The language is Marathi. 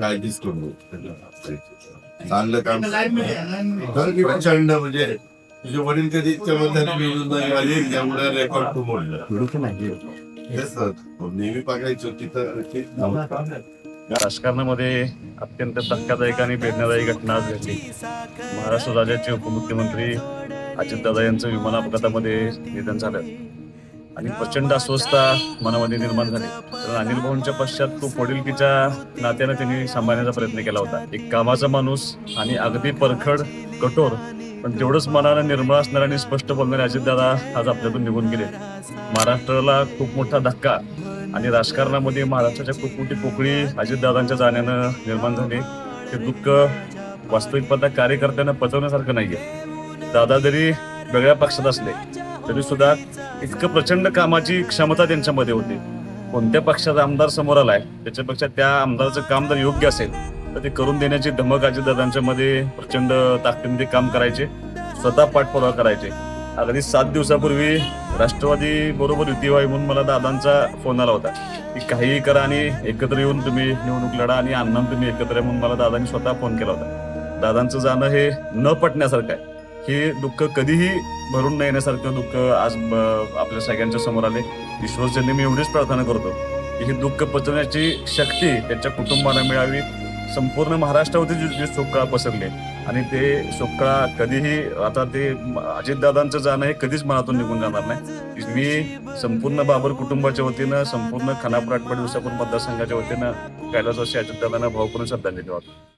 काय दिसतो चांगलं काम. तर की प्रचंड म्हणजे तुझे वडील कधी त्यामुळे रेकॉर्ड तू तर. नेहमी बघायचो तिथं राजकारणामध्ये अत्यंत धक्कादायक आणि प्रेरणादायी घटना आज घडली. महाराष्ट्र राज्याचे उपमुख्यमंत्री अजितदादा यांचं विमान अपघातामध्ये निधन झालं. आणि प्रचंड अस्वस्थता मनामध्ये निर्माण झाली. तर अनिल भाऊंच्या पश्चात तो वडिलकीच्या नात्यानं त्यांनी सांभाळण्याचा प्रयत्न केला होता. एक कामाचा माणूस आणि अगदी परखड कठोर पण तेवढंच मनानं निर्मळ असणारे आणि स्पष्ट बोलणारे अजितदादा आज आपल्यातून निघून गेले. महाराष्ट्राला खूप मोठा धक्का आणि राजकारणामध्ये महाराष्ट्राच्या खूप मोठी पोकळी अजितदादांच्या जाण्यानं निर्माण झाली. ते दुःख वास्तविक पाहता कार्यकर्त्यांना पचवण्यासारखं नाहीये. दादा जरी वेगळ्या पक्षात असले तरी सुद्धा इतकं प्रचंड कामाची क्षमता त्यांच्यामध्ये होती. कोणत्या पक्षाचा आमदार समोर आलाय त्याच्यापेक्षा त्या आमदाराचं काम जर योग्य असेल तर ते करून देण्याची धमक अजितदादांच्या मध्ये प्रचंड ताकदीमध्ये काम करायचे स्वतः पाठपुरावा करायचे. अगदी सात दिवसापूर्वी राष्ट्रवादी बरोबर युती व्हावी म्हणून मला दादांचा फोन आला होता की काहीही करा आणि एकत्र येऊन तुम्ही निवडणूक लढा आणि अण्णा तुम्ही एकत्र म्हणून मला दादांनी स्वतः फोन केला होता. दादांचं जाणं हे न पटण्यासारखं आहे. हे दुःख कधीही भरून न येण्यासारखं दुःख आज ब- आपल्या सगळ्यांच्या समोर आले. ईश्वरचंदी मी एवढीच प्रार्थना करतो की ही दुःख पचवण्याची शक्ती त्यांच्या कुटुंबाला मिळावी. संपूर्ण महाराष्ट्रावरती जे शोककाळ पसरले आणि ते शोककळा कधीही आता ते अजितदादांचं जाणं हे कधीच मनातून निघून जाणार नाही. मी संपूर्ण बाबर कुटुंबाच्या वतीनं संपूर्ण खानापूर आठवडी विसापूर मतदारसंघाच्या वतीनं कैलासवासी अजितदादांना भावपूर्ण श्रद्धांजली वाटतो